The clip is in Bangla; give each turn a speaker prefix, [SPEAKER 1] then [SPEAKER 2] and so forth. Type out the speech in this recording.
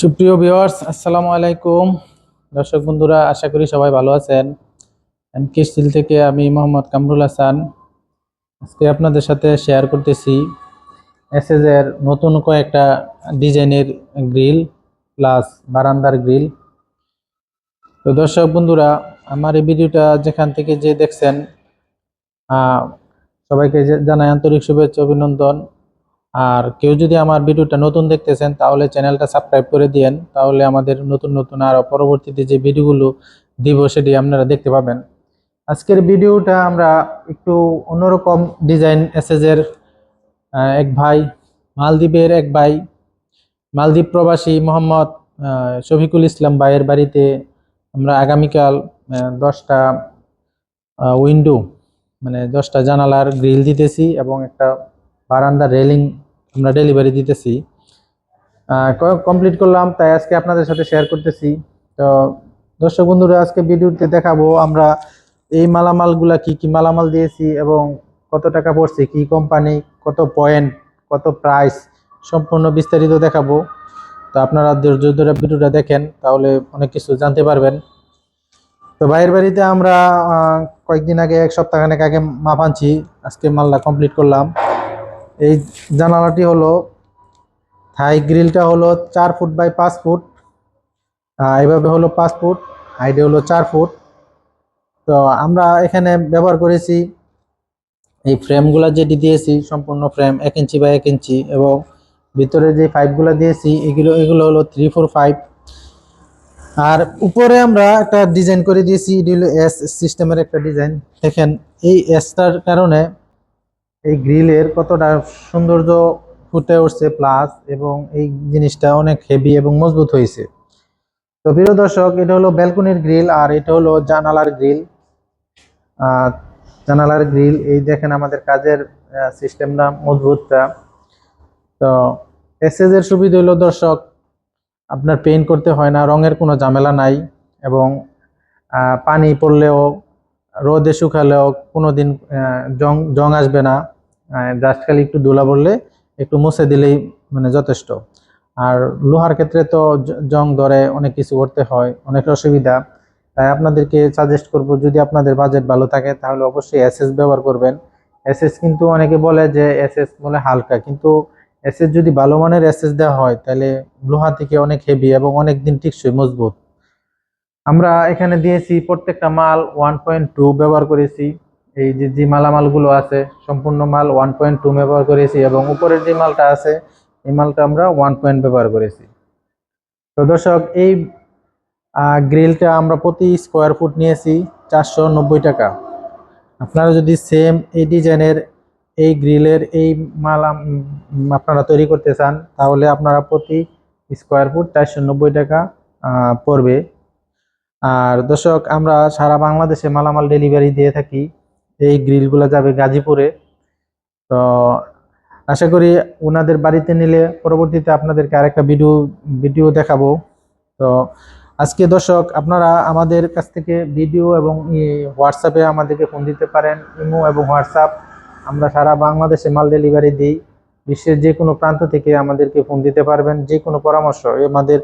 [SPEAKER 1] সুপ্রিয় ভিওয়ার্স আসসালামু আলাইকুম। দর্শক বন্ধুরা, আশা করি সবাই ভালো আছেন। এমকে স্টিল থেকে আমি মোহাম্মদ কামরুল হাসান। আজকে আপনাদের সাথে শেয়ার করতেছি এসএস এর নতুন কয়েকটা ডিজাইনের গ্রিল প্লাস বারান্দার গ্রিল। তো দর্শক বন্ধুরা, আমার এই ভিডিওটা যেখান থেকে যে দেখছেন সবাইকে জানাই আন্তরিক শুভেচ্ছা, অভিনন্দন। আর কেউ যদি আমার ভিডিওটা নতুন দেখতেছেন তাহলে চ্যানেলটা সাবস্ক্রাইব করে দিয়েন। তাহলে আমাদের নতুন নতুন আর পরবর্তীতে যে ভিডিওগুলো দিব সেটি আপনারা দেখতে পাবেন। আজকের ভিডিওটা আমরা একটু অন্যরকম ডিজাইন আহ, এক ভাই মালদ্বীপের এক ভাই মালদ্বীপ প্রবাসী মোহাম্মদ শফিকুল ইসলাম ভাইয়ের বাড়িতে আমরা আগামীকাল দশটা উইন্ডো মানে দশটা জানালার গ্রিল দিতেছি এবং একটা বারান্দার রেলিং আমরা ডেলিভারি দিতেছি। কমপ্লিট করলাম, তাই আজকে আপনাদের সাথে শেয়ার করতেছি। তো দর্শক বন্ধুরা, আজকে ভিডিওতে দেখাবো আমরা এই মালামালগুলা কি কি মালামাল দিয়েছি এবং কত টাকা পড়ছে, কি কোম্পানি কত পয়েন্ট কত প্রাইস সম্পূর্ণ বিস্তারিত দেখাবো। তো আপনারা ধৈর্য ধরে ভিডিওটা দেখেন, তাহলে অনেক কিছু জানতে পারবেন। তো ভাইয়ের বাড়িতে আমরা কয়েকদিন আগে, এক সপ্তাহখানেক আগে মাপ আনছি, আজকে মালটা কমপ্লিট করলাম। এই জানালাটি হলো থাই গ্রিলটা হলো চার ফুট বাই পাঁচ ফুট আহ, এইভাবে হলো পাঁচ ফুট হাইটে হলো চার ফুট। তো আমরা এখানে ব্যবহার করেছি এই ফ্রেমগুলো যেটি দিয়েছি সম্পূর্ণ ফ্রেম এক ইঞ্চি বাই এক ইঞ্চি এবং ভিতরে যে পাইপগুলো দিয়েছি এগুলো এগুলো হলো থ্রি ফোর ফাইভ আর উপরে আমরা একটা ডিজাইন করে দিয়েছি এটি হলো এস সিস্টেমের একটা ডিজাইন। দেখেন এই এসটার কারণে এই গ্রিলের কতটা সৌন্দর্য ফুটে উঠছে প্লাস এবং এই জিনিসটা অনেক হেভি এবং মজবুত হয়েছে। তো প্রিয় দর্শক, এটা হলো ব্যালকনির গ্রিল আর এটা হলো জানালার গ্রিল জানালার গ্রিল এই দেখেন আমাদের কাজের সিস্টেমটা মজবুতটা তো এসএস এর সুবিধা হলো দর্শক, আপনার পেইন্ট করতে হয় না, রঙের কোনো ঝামেলা নাই এবং পানি পড়লেও, রোদে শুকালেও কোনো দিন জং জং আসবে না। জাস্ট খালি একটু ধুলা বললে, একটু মুছে দিলেই মানে যথেষ্ট। আর লোহার ক্ষেত্রে তো জং ধরে অনেক কিছু করতে হয়, অনেক অসুবিধা। তাই আপনাদেরকে সাজেস্ট করব, যদি আপনাদের বাজেট ভালো থাকে, তাহলে অবশ্যই এসএস ব্যবহার করবেন। এসএস কিন্তু অনেকে বলে যে এসএস বলে হালকা, কিন্তু এসএস যদি ভালো মানের এসএস দেওয়া হয়, তাহলে লোহা থেকে অনেক হেভি এবং অনেক দিন টিকসই মজবুত। আমরা এখানে দিয়েছি প্রত্যেকটা মাল ওয়ান পয়েন্ট টু ব্যবহার করেছি। এই যে যে মালামালগুলো আছে, সম্পূর্ণ মাল ওয়ান পয়েন্ট টু ব্যবহার করেছি এবং উপরের যে মালটা আছে, এই মালটা আমরা ওয়ান পয়েন্ট ব্যবহার করেছি। তো দর্শক, এই গ্রিলটা আমরা প্রতি স্কোয়ার ফুট নিয়েছি চারশো নব্বই টাকা। আপনারা যদি সেম এই ডিজাইনের এই গ্রিলের এই মাল আপনারা তৈরি করতে চান, তাহলে আপনারা প্রতি স্কোয়ার ফুট চারশো নব্বই টাকা পড়বে। আর দর্শক, আমরা সারা বাংলাদেশে মালামাল ডেলিভারি দিয়ে থাকি। এই গ্রিলগুলো যাবে গাজীপুরে। তো আশা করি ওনাদের বাড়িতে নিলে পরবর্তীতে আপনাদেরকে আরেকটা ভিডিও ভিডিও দেখাবো। তো আজকে দর্শক, আপনারা আমাদের কাছ থেকে ভিডিও এবং হোয়াটসঅ্যাপে আমাদেরকে ফোন দিতে পারেন। ইমো এবং হোয়াটসঅ্যাপ আমরা সারা বাংলাদেশে মাল ডেলিভারি দিই। বিশ্বের যে কোনো প্রান্ত থেকে আমাদেরকে ফোন দিতে পারবেন। যে কোনো পরামর্শ আমাদের